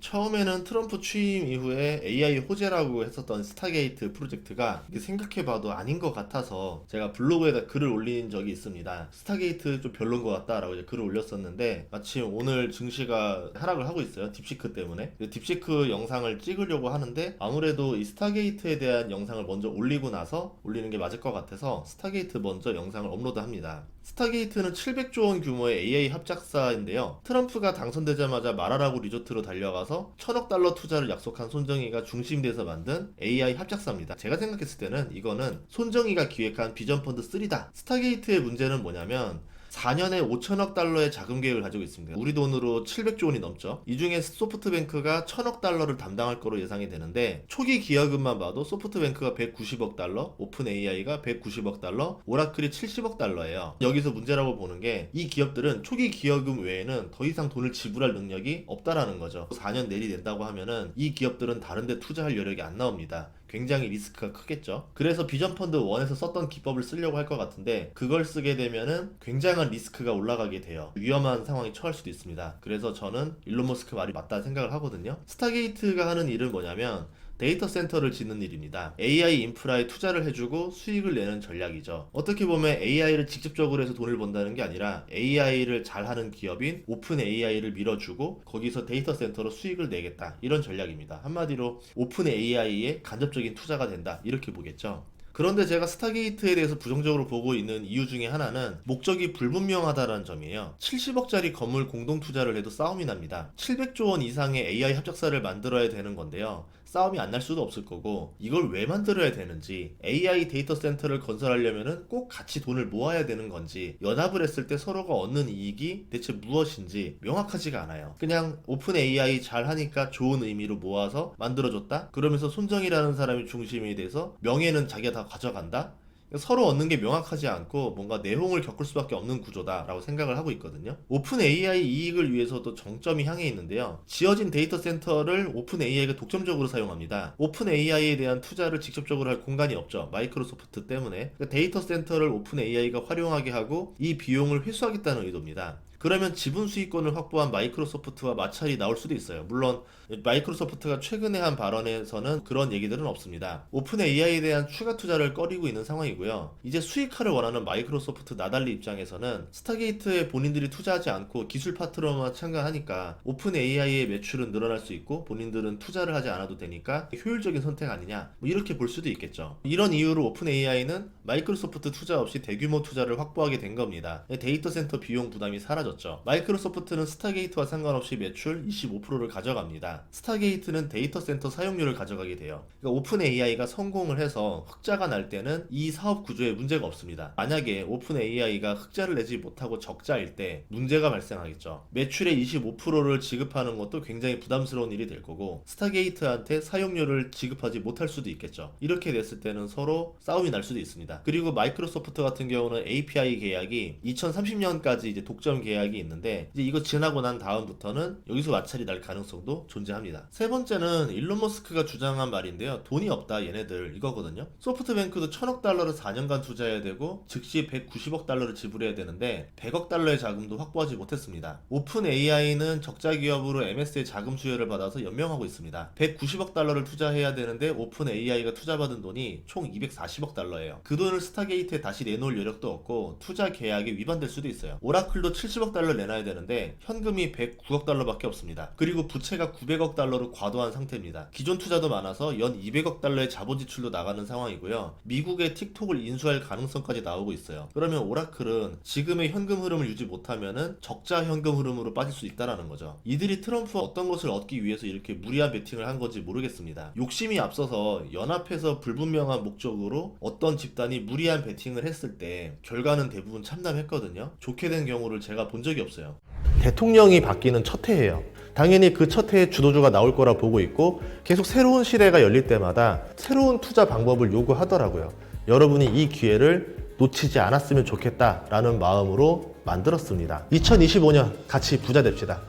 처음에는 트럼프 취임 이후에 AI 호재라고 했었던 스타게이트 프로젝트가 생각해봐도 아닌 것 같아서 제가 블로그에다 글을 올린 적이 있습니다. 스타게이트 좀 별론 것 같다라고 이제 글을 올렸었는데 마침 오늘 증시가 하락을 하고 있어요. 딥시크 때문에. 딥시크 영상을 찍으려고 하는데 아무래도 이 스타게이트에 대한 영상을 먼저 올리고 나서 올리는 게 맞을 것 같아서 스타게이트 먼저 영상을 업로드합니다. 스타게이트는 700조 원 규모의 AI 합작사인데요. 트럼프가 당선되자마자 마라라고 리조트로 달려가서 천억 달러 투자를 약속한 손정희가 중심돼서 만든 AI 합작사입니다. 제가 생각했을 때는 이거는 손정희가 기획한 비전 펀드 3다. 스타게이트의 문제는 뭐냐면 4년에 5천억 달러의 자금 계획을 가지고 있습니다. 우리 돈으로 700조 원이 넘죠. 이 중에 소프트뱅크가 1000억 달러를 담당할 거로 예상이 되는데 초기 기여금만 봐도 소프트뱅크가 190억 달러, 오픈 AI가 190억 달러, 오라클이 70억 달러예요. 여기서 문제라고 보는 게 이 기업들은 초기 기여금 외에는 더 이상 돈을 지불할 능력이 없다라는 거죠. 4년 내리 된다고 하면은 이 기업들은 다른데 투자할 여력이 안 나옵니다. 굉장히 리스크가 크겠죠. 그래서 비전 펀드 1에서 썼던 기법을 쓰려고 할 것 같은데 그걸 쓰게 되면은 굉장한 리스크가 올라가게 돼요. 위험한 상황에 처할 수도 있습니다. 그래서 저는 일론 머스크 말이 맞다 생각을 하거든요. 스타게이트가 하는 일은 뭐냐면 데이터 센터를 짓는 일입니다. AI 인프라에 투자를 해주고 수익을 내는 전략이죠. 어떻게 보면 AI를 직접적으로 해서 돈을 번다는 게 아니라 AI를 잘하는 기업인 오픈 AI를 밀어주고 거기서 데이터 센터로 수익을 내겠다. 이런 전략입니다. 한마디로 오픈 AI에 간접적인 투자가 된다. 이렇게 보겠죠. 그런데 제가 스타게이트에 대해서 부정적으로 보고 있는 이유 중에 하나는 목적이 불분명하다는 점이에요. 70억짜리 건물 공동 투자를 해도 싸움이 납니다. 700조 원 이상의 AI 합작사를 만들어야 되는 건데요. 싸움이 안 날 수도 없을 거고 이걸 왜 만들어야 되는지 AI 데이터 센터를 건설하려면은 꼭 같이 돈을 모아야 되는 건지 연합을 했을 때 서로가 얻는 이익이 대체 무엇인지 명확하지가 않아요. 그냥 오픈 AI 잘 하니까 좋은 의미로 모아서 만들어줬다. 그러면서 손정이라는 사람이 중심이 돼서 명예는 자기가 다 가져간다. 서로 얻는 게 명확하지 않고 뭔가 내홍을 겪을 수밖에 없는 구조다라고 생각을 하고 있거든요. 오픈 AI 이익을 위해서도 정점이 향해 있는데요. 지어진 데이터 센터를 오픈 AI가 독점적으로 사용합니다. 오픈 AI에 대한 투자를 직접적으로 할 공간이 없죠. 마이크로소프트 때문에. 그러니까 데이터 센터를 오픈 AI가 활용하게 하고 이 비용을 회수하겠다는 의도입니다. 그러면 지분 수익권을 확보한 마이크로소프트와 마찰이 나올 수도 있어요. 물론 마이크로소프트가 최근에 한 발언에서는 그런 얘기들은 없습니다. 오픈 AI에 대한 추가 투자를 꺼리고 있는 상황이고요. 이제 수익화를 원하는 마이크로소프트 나달리 입장에서는 스타게이트에 본인들이 투자하지 않고 기술 파트너만 참가하니까 오픈 AI의 매출은 늘어날 수 있고 본인들은 투자를 하지 않아도 되니까 효율적인 선택 아니냐 뭐 이렇게 볼 수도 있겠죠. 이런 이유로 오픈 AI는 마이크로소프트 투자 없이 대규모 투자를 확보하게 된 겁니다. 데이터 센터 비용 부담이 사라 졌죠. 마이크로소프트는 스타게이트와 상관없이 매출 25%를 가져갑니다. 스타게이트는 데이터 센터 사용료를 가져가게 돼요. 그러니까 오픈 AI가 성공을 해서 흑자가 날 때는 이 사업 구조에 문제가 없습니다. 만약에 오픈 AI가 흑자를 내지 못하고 적자일 때 문제가 발생하겠죠. 매출의 25%를 지급하는 것도 굉장히 부담스러운 일이 될 거고 스타게이트한테 사용료를 지급하지 못할 수도 있겠죠. 이렇게 됐을 때는 서로 싸움이 날 수도 있습니다. 그리고 마이크로소프트 같은 경우는 API 계약이 2030년까지 이제 독점 계약 이 있는데 이제 이거 지나고 난 다음부터는 여기서 마찰이 날 가능성도 존재합니다. 세 번째는 일론 머스크가 주장한 말인데요. 돈이 없다 얘네들 이거거든요. 소프트뱅크도 천억 달러를 4년간 투자해야 되고 즉시 190억 달러를 지불해야 되는데 100억 달러의 자금도 확보하지 못했습니다. 오픈 AI는 적자 기업으로 MS의 자금 수혜를 받아서 연명하고 있습니다. 190억 달러를 투자해야 되는데 오픈 AI가 투자받은 돈이 총 240억 달러예요. 그 돈을 스타게이트에 다시 내놓을 여력도 없고 투자 계약에 위반될 수도 있어요. 오라클도 70억 달러 내놔야 되는데 현금이 109억 달러밖에 없습니다. 그리고 부채가 900억 달러로 과도한 상태입니다. 기존 투자도 많아서 연 200억 달러의 자본 지출도 나가는 상황이고요. 미국의 틱톡을 인수할 가능성까지 나오고 있어요. 그러면 오라클은 지금의 현금 흐름을 유지 못하면은 적자 현금 흐름으로 빠질 수 있다라는 거죠. 이들이 트럼프 어떤 것을 얻기 위해서 이렇게 무리한 베팅을 한 건지 모르겠습니다. 욕심이 앞서서 연합해서 불분명한 목적으로 어떤 집단이 무리한 베팅을 했을 때 결과는 대부분 참담했거든요. 좋게 된 경우를 제가 본 적이 없어요. 대통령이 바뀌는 첫 해예요. 당연히 그 첫 해에 주도주가 나올 거라 보고 있고 계속 새로운 시대가 열릴 때마다 새로운 투자 방법을 요구하더라고요. 여러분이 이 기회를 놓치지 않았으면 좋겠다라는 마음으로 만들었습니다. 2025년 같이 부자 됩시다.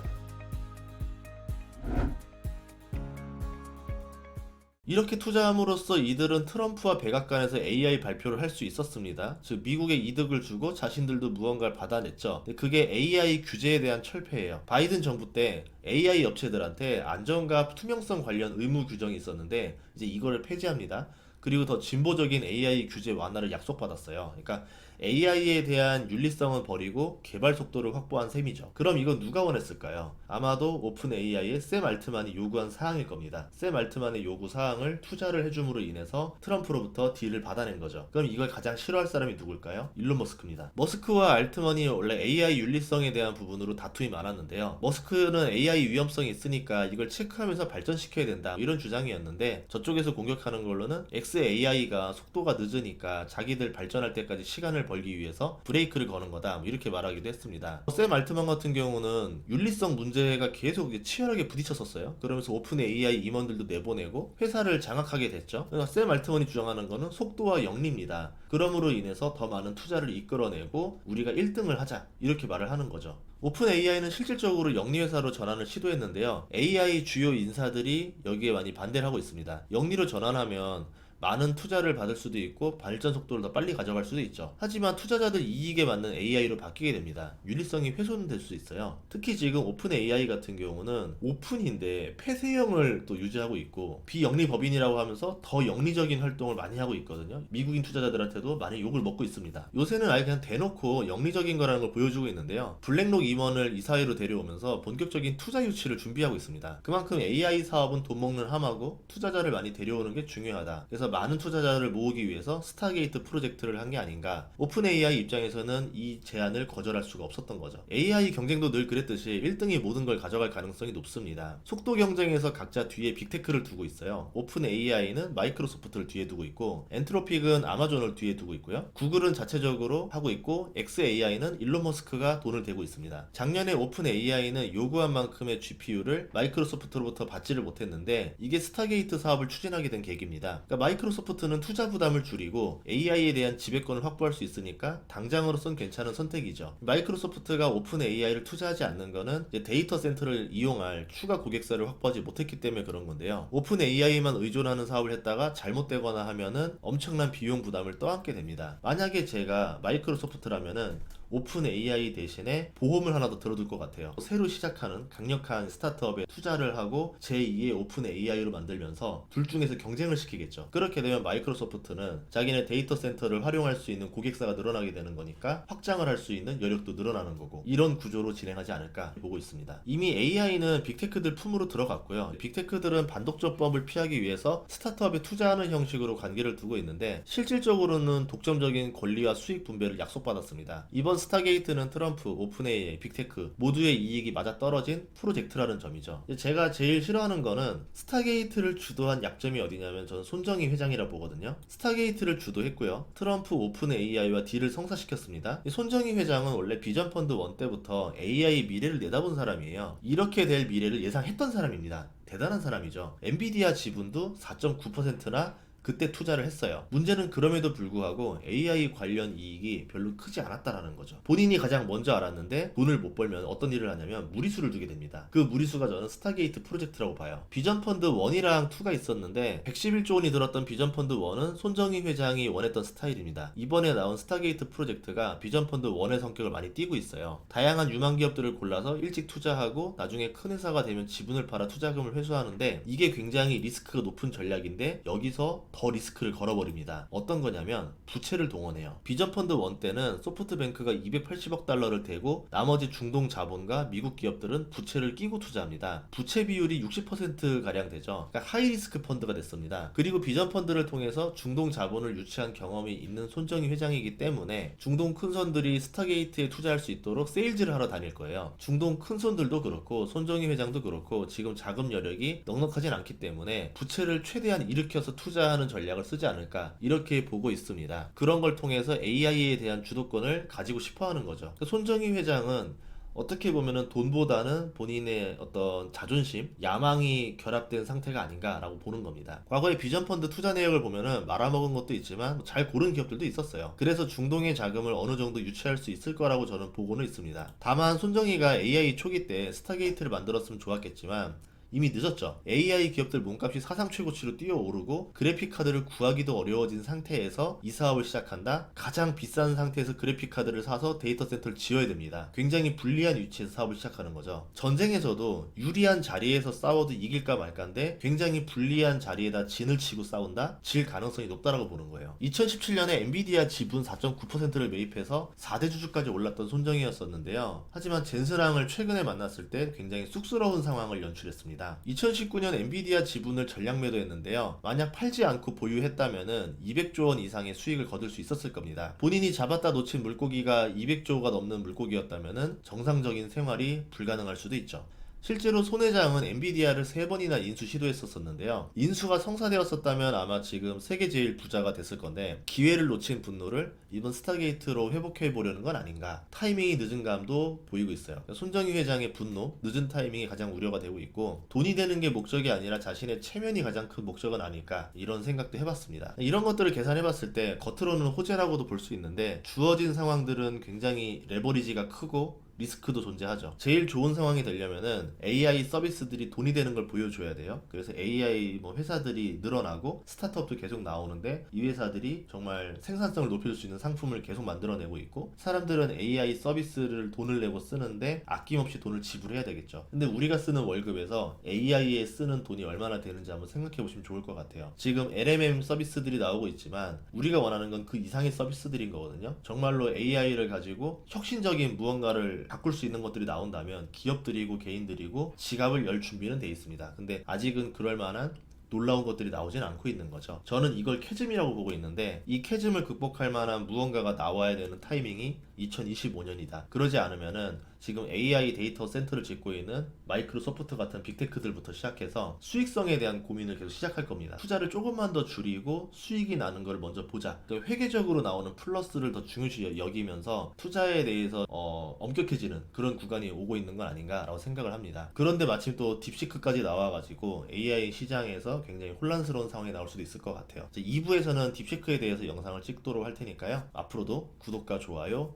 이렇게 투자함으로써 이들은 트럼프와 백악관에서 AI 발표를 할 수 있었습니다. 즉 미국에 이득을 주고 자신들도 무언가를 받아냈죠. 그게 AI 규제에 대한 철폐예요. 바이든 정부 때 AI 업체들한테 안전과 투명성 관련 의무 규정이 있었는데 이제 이거를 폐지합니다. 그리고 더 진보적인 AI 규제 완화를 약속받았어요. 그러니까 AI에 대한 윤리성은 버리고 개발 속도를 확보한 셈이죠. 그럼 이건 누가 원했을까요? 아마도 오픈 AI의 샘 알트만이 요구한 사항일 겁니다. 샘 알트만의 요구 사항을 투자를 해줌으로 인해서 트럼프로부터 딜을 받아낸 거죠. 그럼 이걸 가장 싫어할 사람이 누굴까요? 일론 머스크입니다. 머스크와 알트만이 원래 AI 윤리성에 대한 부분으로 다툼이 많았는데요. 머스크는 AI 위험성이 있으니까 이걸 체크하면서 발전시켜야 된다 이런 주장이었는데 저쪽에서 공격하는 걸로는 XAI가 속도가 늦으니까 자기들 발전할 때까지 시간을 벌기 위해서 브레이크를 거는 거다 뭐 이렇게 말하기도 했습니다. 샘 알트만 같은 경우는 윤리성 문제가 계속 치열하게 부딪혔었어요. 그러면서 오픈 AI 임원들도 내보내고 회사를 장악하게 됐죠. 그러니까 샘 알트만이 주장하는 거는 속도와 영리입니다. 그럼으로 인해서 더 많은 투자를 이끌어내고 우리가 1등을 하자 이렇게 말을 하는 거죠. 오픈 AI는 실질적으로 영리 회사로 전환을 시도했는데요. AI 주요 인사들이 여기에 많이 반대를 하고 있습니다. 영리로 전환하면 많은 투자를 받을 수도 있고 발전 속도를 더 빨리 가져갈 수도 있죠. 하지만 투자자들 이익에 맞는 AI로 바뀌게 됩니다. 윤리성이 훼손될 수 있어요. 특히 지금 오픈 AI 같은 경우는 오픈인데 폐쇄형을 또 유지하고 있고 비영리 법인이라고 하면서 더 영리적인 활동을 많이 하고 있거든요. 미국인 투자자들한테도 많이 욕을 먹고 있습니다. 요새는 아예 그냥 대놓고 영리적인 거라는 걸 보여주고 있는데요. 블랙록 임원을 이사회로 데려오면서 본격적인 투자 유치를 준비하고 있습니다. 그만큼 AI 사업은 돈 먹는 함하고 투자자를 많이 데려오는 게 중요하다. 그래서 많은 투자자를 모으기 위해서 스타게이트 프로젝트를 한 게 아닌가. 오픈 AI 입장에서는 이 제안을 거절할 수가 없었던 거죠. AI 경쟁도 늘 그랬듯이 1등이 모든 걸 가져갈 가능성이 높습니다. 속도 경쟁에서 각자 뒤에 빅테크를 두고 있어요. 오픈 AI는 마이크로소프트를 뒤에 두고 있고 엔트로픽은 아마존을 뒤에 두고 있고요. 구글은 자체적으로 하고 있고 XAI는 일론 머스크가 돈을 대고 있습니다. 작년에 오픈 AI는 요구한 만큼의 GPU를 마이크로소프트로부터 받지를 못했는데 이게 스타게이트 사업을 추진하게 된 계기입니다. 그러니까 마이 크로소프트는 투자 부담을 줄이고 AI에 대한 지배권을 확보할 수 있으니까 당장으로선 괜찮은 선택이죠. 마이크로소프트가 오픈 AI를 투자하지 않는 이제 데이터 센터를 이용할 추가 고객사를 확보하지 못했기 때문에 그런 건데요. 오픈 AI만 의존하는 사업을 했다가 잘못되거나 하면은 엄청난 비용 부담을 떠안게 됩니다. 만약에 제가 마이크로소프트라면은 오픈 AI 대신에 보험을 하나 더 들어둘 것 같아요. 새로 시작하는 강력한 스타트업에 투자를 하고 제2의 오픈 AI로 만들면서 둘 중에서 경쟁을 시키겠죠. 그렇게 되면 마이크로소프트는 자기네 데이터 센터를 활용할 수 있는 고객사가 늘어나게 되는 거니까 확장을 할 수 있는 여력도 늘어나는 거고 이런 구조로 진행하지 않을까 보고 있습니다. 이미 AI는 빅테크들 품으로 들어갔고요. 빅테크들은 반독점법을 피하기 위해서 스타트업에 투자하는 형식으로 관계를 두고 있는데 실질적으로는 독점적인 권리와 수익 분배를 약속받았습니다. 이번 스타게이트는 트럼프, 오픈 AI, 빅테크 모두의 이익이 맞아 떨어진 프로젝트라는 점이죠. 제가 제일 싫어하는 거는 스타게이트를 주도한 약점이 어디냐면 저는 손정희 회장이라 보거든요. 스타게이트를 주도했고요. 트럼프 오픈 AI와 딜을 성사시켰습니다. 이 손정희 회장은 원래 비전 펀드 원 때부터 AI 미래를 내다본 사람이에요. 이렇게 될 미래를 예상했던 사람입니다. 대단한 사람이죠. 엔비디아 지분도 4.9%나 그때 투자를 했어요. 문제는 그럼에도 불구하고 AI 관련 이익이 별로 크지 않았다라는 거죠. 본인이 가장 먼저 알았는데 돈을 못 벌면 어떤 일을 하냐면 무리수를 두게 됩니다. 그 무리수가 저는 스타게이트 프로젝트라고 봐요. 비전 펀드 1이랑 2가 있었는데 111조 원이 들었던 비전 펀드 1은 손정희 회장이 원했던 스타일입니다. 이번에 나온 스타게이트 프로젝트가 비전 펀드 1의 성격을 많이 띠고 있어요. 다양한 유망 기업들을 골라서 일찍 투자하고 나중에 큰 회사가 되면 지분을 팔아 투자금을 회수하는데 이게 굉장히 리스크가 높은 전략인데 여기서 더 리스크를 걸어버립니다. 어떤 거냐면 부채를 동원해요. 비전 펀드 1 때는 소프트뱅크가 280억 달러를 대고 나머지 중동 자본과 미국 기업들은 부채를 끼고 투자합니다. 부채 비율이 60% 가량 되죠. 그러니까 하이 리스크 펀드가 됐습니다. 그리고 비전 펀드를 통해서 중동 자본을 유치한 경험이 있는 손정희 회장이기 때문에 중동 큰 손들이 스타게이트에 투자할 수 있도록 세일즈를 하러 다닐 거예요. 중동 큰 손들도 그렇고 손정희 회장도 그렇고 지금 자금 여력이 넉넉하진 않기 때문에 부채를 최대한 일으켜서 투자하는 전략을 쓰지 않을까 이렇게 보고 있습니다. 그런 걸 통해서 AI에 대한 주도권을 가지고 싶어 하는 거죠. 손정희 회장은 어떻게 보면은 돈보다는 본인의 어떤 자존심, 야망이 결합된 상태가 아닌가라고 보는 겁니다. 과거에 비전 펀드 투자 내역을 보면은 말아먹은 것도 있지만 잘 고른 기업들도 있었어요. 그래서 중동의 자금을 어느 정도 유치할 수 있을 거라고 저는 보고는 있습니다. 다만 손정희가 AI 초기 때 스타게이트를 만들었으면 좋았겠지만 이미 늦었죠. AI 기업들 몸값이 사상 최고치로 뛰어오르고 그래픽 카드를 구하기도 어려워진 상태에서 이 사업을 시작한다. 가장 비싼 상태에서 그래픽 카드를 사서 데이터 센터를 지어야 됩니다. 굉장히 불리한 위치에서 사업을 시작하는 거죠. 전쟁에서도 유리한 자리에서 싸워도 이길까 말까인데 굉장히 불리한 자리에다 진을 치고 싸운다? 질 가능성이 높다라고 보는 거예요. 2017년에 엔비디아 지분 4.9%를 매입해서 4대 주주까지 올랐던 손정이었었는데요. 하지만 젠스랑을 최근에 만났을 때 굉장히 쑥스러운 상황을 연출했습니다. 2019년 엔비디아 지분을 전량 매도했는데요. 만약 팔지 않고 보유했다면은 200조 원 이상의 수익을 거둘 수 있었을 겁니다. 본인이 잡았다 놓친 물고기가 200조가 넘는 물고기였다면은 정상적인 생활이 불가능할 수도 있죠. 실제로 손 회장은 엔비디아를 세 번이나 인수 시도했었었는데요. 인수가 성사되었었다면 아마 지금 세계 제일 부자가 됐을 건데 기회를 놓친 분노를 이번 스타게이트로 회복해 보려는 건 아닌가. 타이밍이 늦은 감도 보이고 있어요. 손정희 회장의 분노, 늦은 타이밍이 가장 우려가 되고 있고 돈이 되는 게 목적이 아니라 자신의 체면이 가장 큰 목적은 아닐까 이런 생각도 해봤습니다. 이런 것들을 계산해봤을 때 겉으로는 호재라고도 볼 수 있는데 주어진 상황들은 굉장히 레버리지가 크고 리스크도 존재하죠. 제일 좋은 상황이 되려면은 AI 서비스들이 돈이 되는 걸 보여줘야 돼요. 그래서 AI 뭐 회사들이 늘어나고 스타트업도 계속 나오는데 이 회사들이 정말 생산성을 높일 수 있는 상품을 계속 만들어내고 있고 사람들은 AI 서비스를 돈을 내고 쓰는데 아낌없이 돈을 지불해야 되겠죠. 근데 우리가 쓰는 월급에서 AI에 쓰는 돈이 얼마나 되는지 한번 생각해 보시면 좋을 것 같아요. 지금 LMM 서비스들이 나오고 있지만 우리가 원하는 건 그 이상의 서비스들인 거거든요. 정말로 AI를 가지고 혁신적인 무언가를 바꿀 수 있는 것들이 나온다면 기업들이고 개인들이고 지갑을 열 준비는 돼 있습니다. 근데 아직은 그럴 만한 놀라운 것들이 나오진 않고 있는 거죠. 저는 이걸 캐즘이라고 보고 있는데 이 캐즘을 극복할 만한 무언가가 나와야 되는 타이밍이 2025년이다. 그러지 않으면은 지금 AI 데이터 센터를 짓고 있는 마이크로소프트 같은 빅테크들부터 시작해서 수익성에 대한 고민을 계속 시작할 겁니다. 투자를 조금만 더 줄이고 수익이 나는 걸 먼저 보자. 또 회계적으로 나오는 플러스를 더 중요시 여기면서 투자에 대해서 어, 엄격해지는 그런 구간이 오고 있는 건 아닌가라고 생각을 합니다. 그런데 마침 또 딥시크까지 나와가지고 AI 시장에서 굉장히 혼란스러운 상황이 나올 수도 있을 것 같아요. 2부에서는 딥시크에 대해서 영상을 찍도록 할 테니까요. 앞으로도 구독과 좋아요